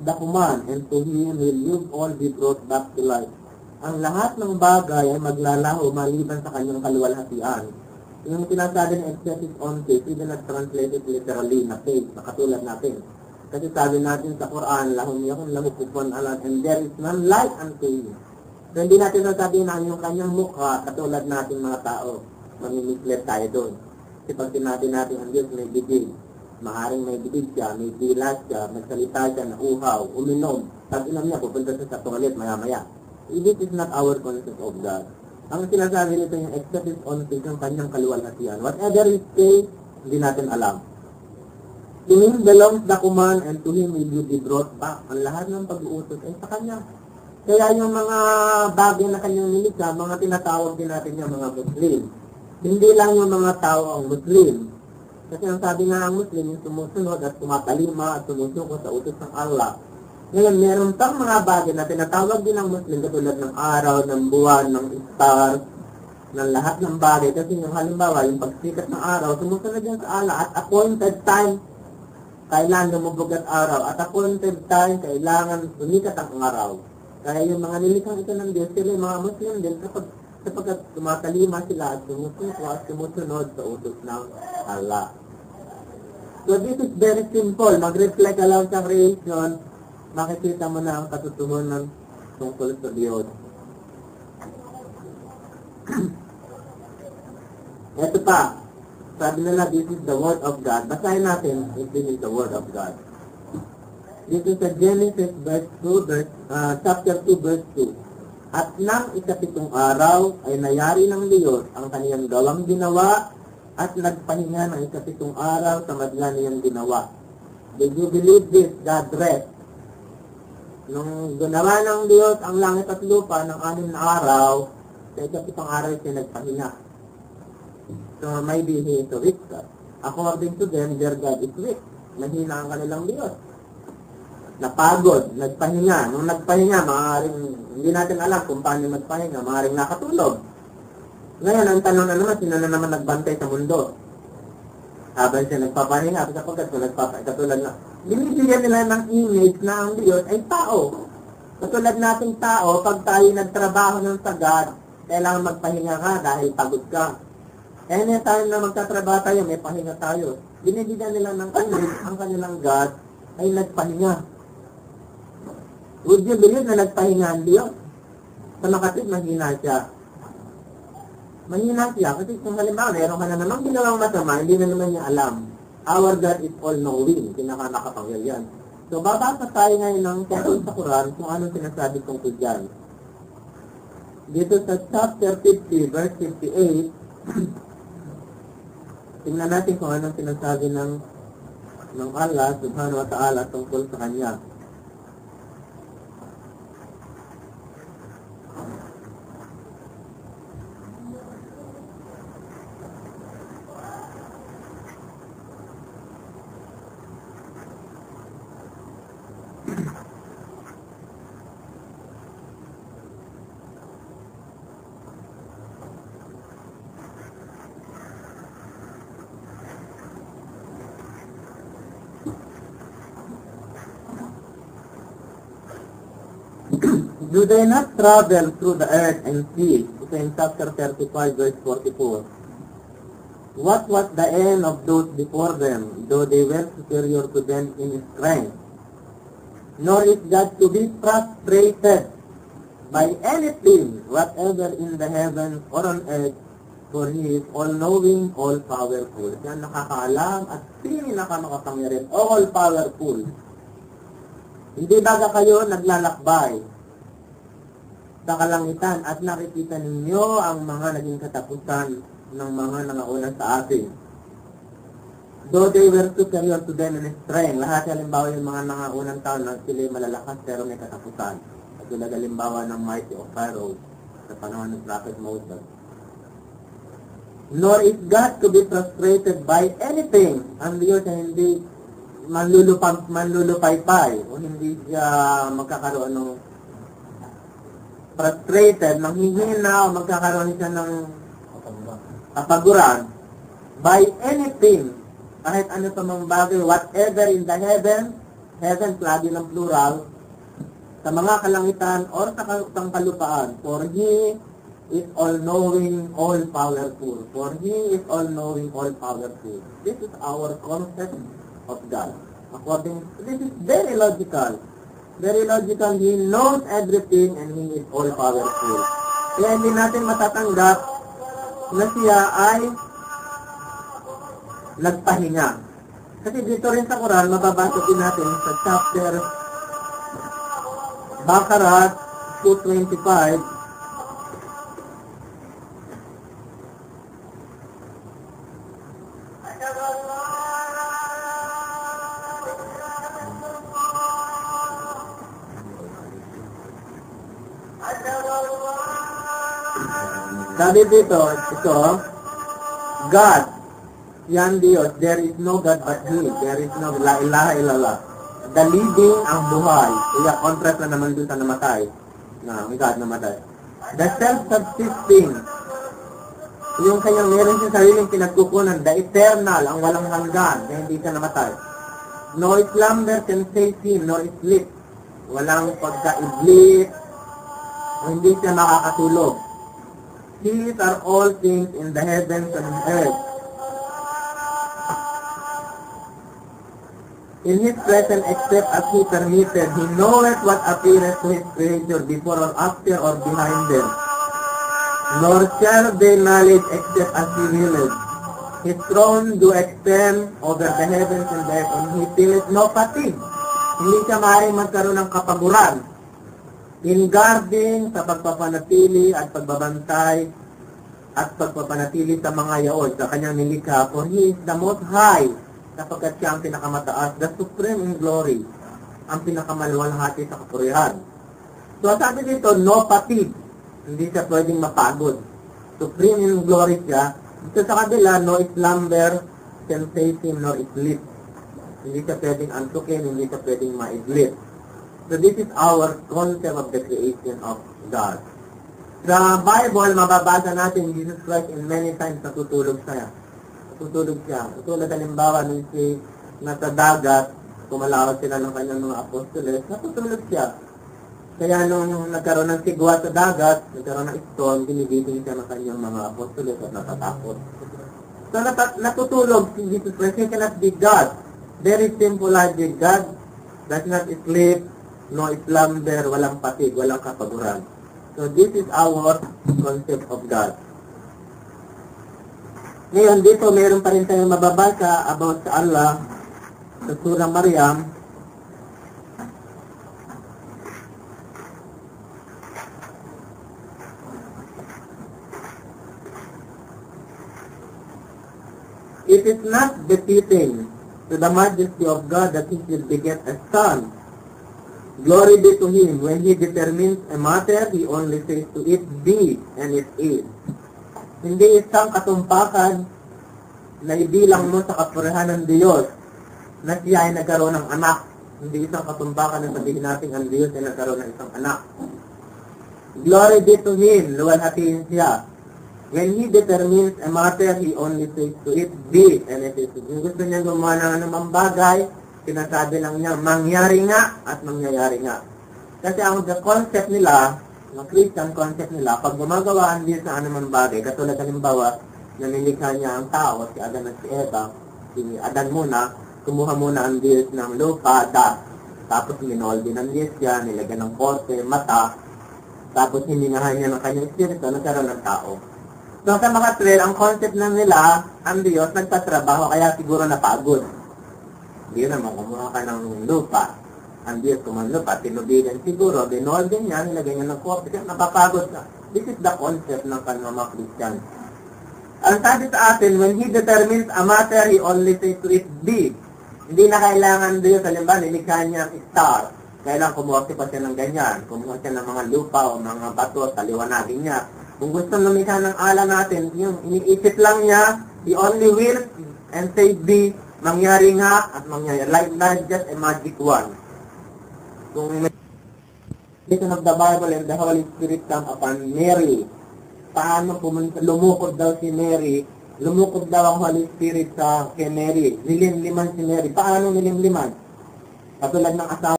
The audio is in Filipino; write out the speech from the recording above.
the command, and to him will you all be brought back to life. Ang lahat ng bagay ay maglalaho maliban sa kanyang kaluwalhatian. Yung sinasabi ng excessive on faith, hindi na translated literally na faith, na katulad natin. Kasi sabi natin sa Quran, lahum yakun lahu kufuwan alat, and there is none like unto him. So, hindi natin nasabi na yung kanyang mukha, katulad natin mga tao, mamimiklet tayo doon. Kasi pag sinabi natin ang Diyos may bibig, Maaaring may bibig siya, may dilas siya, magsalita siya na uhaw, uminom. Pag inom niya, pupunta siya sa toilet maya-maya. This is not our concept of God. Ang sinasabi nito yung excessive on faith ng kanyang kaluwalhatian. Whatever he says, hindi natin alam. To him belongs the command and to him will be brought back. Ang lahat ng pag-uutos ay sa kanya. Kaya yung mga bagay na kanyang nilikha, mga tinatawag din natin yung mga Muslim. Hindi lang yung mga tao ang Muslim. Kasi ang sabi nga ng Muslim, yung sumusunod at tumatalima at sumusuko sa utos ng Allah. Ngayon, meron pang mga bagay na tinatawag din ng Muslim katulad ng araw, ng buwan, ng star, ng lahat ng bagay. Kasi yung halimbawa, yung pagsikat ng araw, sumusunod yan sa Allah at appointed time, kailangan lumubog at araw. At appointed time, kailangan sumikat ang araw. Kaya yung mga nilikhang ito ng Diyos, sila yung mga Muslim din kapag sapagkat tumatalima sila at sumusuko at sumusunod sa utos ng Allah. So this is very simple. Mag-reflect ka lang sa creation, makikita mo na ang katotohanan tungkol sa Diyos. Ito pa, sabi nila, this is the Word of God. Basahin natin if this is the Word of God. This is sa Genesis verse 2, verse, uh, chapter 2, verse 2. At nang ikapitong araw ay nayari ng Diyos ang kaniyang gawang ginawa at nagpahinga ng ikapitong araw sa madla niyang ginawa. Did you believe this? God rest. Nung ginawa ng Diyos ang langit at lupa ng anim na araw, sa ikapitong araw siya nagpahinga. So maybe he is a weak. According to them, their God is weak. Mahina ang kanilang Diyos. Napagod, nagpahinga. Nung nagpahinga, maaaring, hindi natin alam kung paano magpahinga, maaaring nakatulog ngayon, ang tanong na naman, sino na naman nagbantay sa mundo? Habang siya nagpapahinga, sapagkat kung nagpapahinga, katulad na, binibigyan nila ng image na ang Diyos ay tao. Katulad nating tao, pag tayo nagtrabaho ng sagad, kailangan magpahinga ka dahil pagod ka. Anytime na magtatrabaho tayo, may pahinga tayo. Binibigyan nila ng image, ang kanilang God ay nagpahinga. Would you believe na nagpahinga ang Diyos? Sa makatid, mahina siya mahina siya. Kasi kung halimbawa, meron ka na naman ginawang masama, hindi na naman niya alam. Our God is all-knowing. Pinaka nakapangyal yan. So, babasa tayo ngayon ng tungkol sa Quran kung anong sinasabi tungkol dyan. Dito sa chapter 50, verse 58, tingnan natin kung anong sinasabi ng ng Allah subhanahu wa ta'ala tungkol sa kanya. Do they not travel through the earth and sea? Ito in chapter 35, verse 44. What was the end of those before them, though they were superior to them in strength? Nor is God to be frustrated by anything, whatever in the heavens or on earth, for He is all-knowing, all-powerful. Siya nakakaalam at pinakamakapangyarihan, all-powerful. Hindi baga kayo naglalakbay sa kalangitan at nakikita ninyo ang mga naging katapusan ng mga nangauna sa atin. Though they were superior to them in strength, lahat halimbawa yung mga nangaunang taon na sila malalakas pero may katapusan. At tulad halimbawa ng mighty of Pharaoh sa panahon ng Prophet Moses. Nor is God to be frustrated by anything. Ang Diyos ay hindi manlulupay, manlulupaypay o hindi siya magkakaroon ng frustrated, nanghihina o magkakaroon siya ng kapaguran by anything, kahit ano pa mang bagay, whatever in the heaven heavens lagi ng plural, sa mga kalangitan or sa kalupaan. For He is all-knowing, all-powerful. For He is all-knowing, all-powerful. This is our concept of God. According, this is very logical. Very logical. He knows everything and He is all-powerful. Kaya hindi natin matatanggap na siya ay nagpahinga. Kasi dito rin sa Quran, mababasa din natin sa chapter Bakarat 225, Sabi dito, ito, God, yan Diyos, there is no God but He, there is no la ilaha illallah. The living ang buhay. Kaya contrast na naman dun sa namatay. Na, may God namatay. The self-subsisting, yung kanyang meron siya sariling pinagkukunan, the eternal, ang walang hanggan, na hindi siya namatay. No slumber can save him, no sleep. Walang pagka-iblis, hindi siya makakatulog. These are all things in the heavens and earth. In his presence, except as he permitted, he knoweth what appeareth to his creature before or after or behind them. Nor shall they knowledge except as he willeth. His throne do extend over the heavens and earth, and he feeleth no fatigue. Hindi siya maaaring magkaroon ng kapaguran. In guarding sa pagpapanatili at pagbabantay at pagpapanatili sa mga yaon sa kanyang nilikha, for he is the most high, sapagkat siya ang pinakamataas, the supreme in glory, ang pinakamaluwalhati sa kapurihan. So sabi dito, no fatigue. Hindi siya pwedeng mapagod. Supreme in glory siya. Dito sa kabila, no slumber, sensation, nor sleep. Hindi siya pwedeng antukin, hindi siya pwedeng maidlip. So this is our concept of the creation of God. Sa Bible, mababasa natin Jesus Christ in many times natutulog siya tutulog siya. Tulad halimbawa nung si nasa dagat, kumalawat sila ng kanyang mga apostoles, natutulog siya. Kaya nung nagkaroon ng sigwa sa dagat, nagkaroon ng storm, ginigising siya ng kanyang mga apostoles at natatakot. So nat- natutulog si Jesus Christ, he cannot be God. Very simple logic. God does not sleep, no slumber, walang patig, walang kapaguran. So this is our concept of God. Ngayon, dito meron pa rin tayong mababasa about sa Allah sa surah Maryam. It is not befitting to the majesty of God that he should beget a son. Glory be to him. When he determines a matter, he only says to it, be, and it is. Hindi isang katumpakan na ibilang mo sa kapurihan ng Diyos na siya ay nagkaroon ng anak. Hindi isang katumpakan na sabihin natin ang Diyos ay nagkaroon ng isang anak. Glory be to Him, luwalhatiin siya. When He determines a matter, He only says to it, be, and it is. Kung gusto niya gumawa ng anumang bagay, sinasabi lang niya, mangyari nga at mangyayari nga. Kasi ang the concept nila, ng Christian concept nila, pag gumagawa ang Diyos sa anumang bagay, katulad halimbawa, na nilikha niya ang tao, si Adan at si Eva, si Adan muna, kumuha muna ang Diyos ng lupa, da, tapos minol din ang Diyos niya, nilagyan ng korte, mata, tapos hiningahan niya ng kanyang espiritu, nagkaroon ng tao. So sa mga trail, ang concept na nila, ang Diyos nagtatrabaho, kaya siguro napagod. Hindi naman, kumuha ka ng lupa, ang Diyos kumando pa, tinubigan siguro, dinolden niya, nilagay niya ng korte, kaya napapagod na. This is the concept ng mga Christian. Ang sabi sa atin, when He determines a matter, He only says to it be. Hindi na kailangan Diyos, halimbawa, nilikha niya ang star. Kailangan kumuha pa siya ng ganyan. Kumuha siya ng mga lupa o mga bato, taliwanagin niya. Kung gusto lumikha ng ala natin, yung iniisip lang niya, He only will and say be, mangyari nga at mangyari. Like not just a magic one. Kung Vision of the Bible and the Holy Spirit come upon Mary. Paano pumunta, lumukod daw si Mary, lumukod daw ang Holy Spirit sa kay Mary. Nilimliman si Mary. Paano nilimliman? Katulad ng asawa